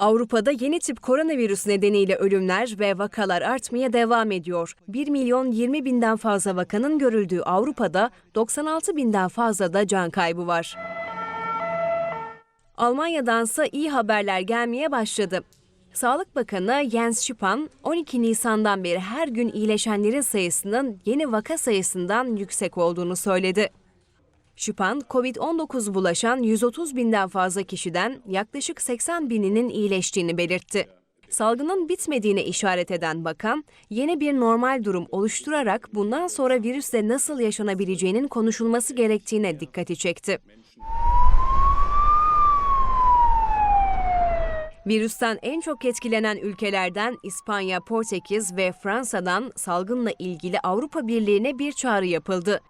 Avrupa'da yeni tip koronavirüs nedeniyle ölümler ve vakalar artmaya devam ediyor. 1 milyon 20 binden fazla vakanın görüldüğü Avrupa'da 96 binden fazla da can kaybı var. Almanya'dansa iyi haberler gelmeye başladı. Sağlık Bakanı Jens Spahn, 12 Nisan'dan beri her gün iyileşenlerin sayısının yeni vaka sayısından yüksek olduğunu söyledi. Spahn, COVID-19 bulaşan 130 binden fazla kişiden yaklaşık 80 bininin iyileştiğini belirtti. Salgının bitmediğine işaret eden bakan, yeni bir normal durum oluşturarak bundan sonra virüsle nasıl yaşanabileceğinin konuşulması gerektiğine dikkati çekti. Virüsten en çok etkilenen ülkelerden İspanya, Portekiz ve Fransa'dan salgınla ilgili Avrupa Birliği'ne bir çağrı yapıldı.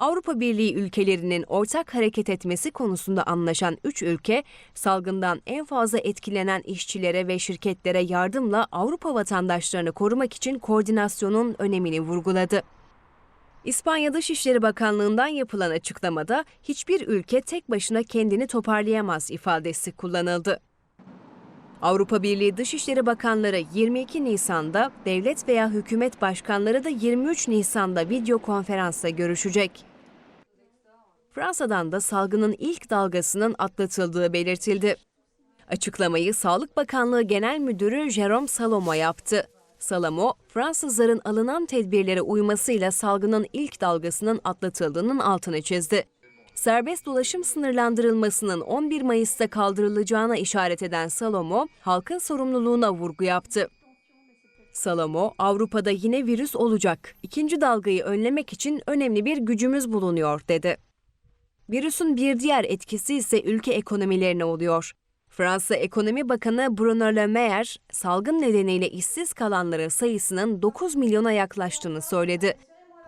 Avrupa Birliği ülkelerinin ortak hareket etmesi konusunda anlaşan 3 ülke, salgından en fazla etkilenen işçilere ve şirketlere yardımla Avrupa vatandaşlarını korumak için koordinasyonun önemini vurguladı. İspanya Dışişleri Bakanlığı'ndan yapılan açıklamada hiçbir ülke tek başına kendini toparlayamaz ifadesi kullanıldı. Avrupa Birliği Dışişleri Bakanları 22 Nisan'da, devlet veya hükümet başkanları da 23 Nisan'da video konferansla görüşecek. Fransa'dan da salgının ilk dalgasının atlatıldığı belirtildi. Açıklamayı Sağlık Bakanlığı Genel Müdürü Jérôme Salomo yaptı. Salomo, Fransızların alınan tedbirlere uymasıyla salgının ilk dalgasının atlatıldığının altını çizdi. Serbest dolaşım sınırlandırılmasının 11 Mayıs'ta kaldırılacağına işaret eden Salomo, halkın sorumluluğuna vurgu yaptı. Salomo, Avrupa'da yine virüs olacak. İkinci dalgayı önlemek için önemli bir gücümüz bulunuyor, dedi. Virüsün bir diğer etkisi ise ülke ekonomilerine oluyor. Fransa Ekonomi Bakanı Bruno Le Maire, salgın nedeniyle işsiz kalanların sayısının 9 milyona yaklaştığını söyledi.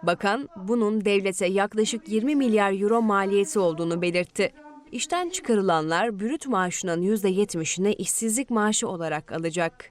Bakan, bunun devlete yaklaşık 20 milyar euro maliyeti olduğunu belirtti. İşten çıkarılanlar brüt maaşının %70'ini işsizlik maaşı olarak alacak.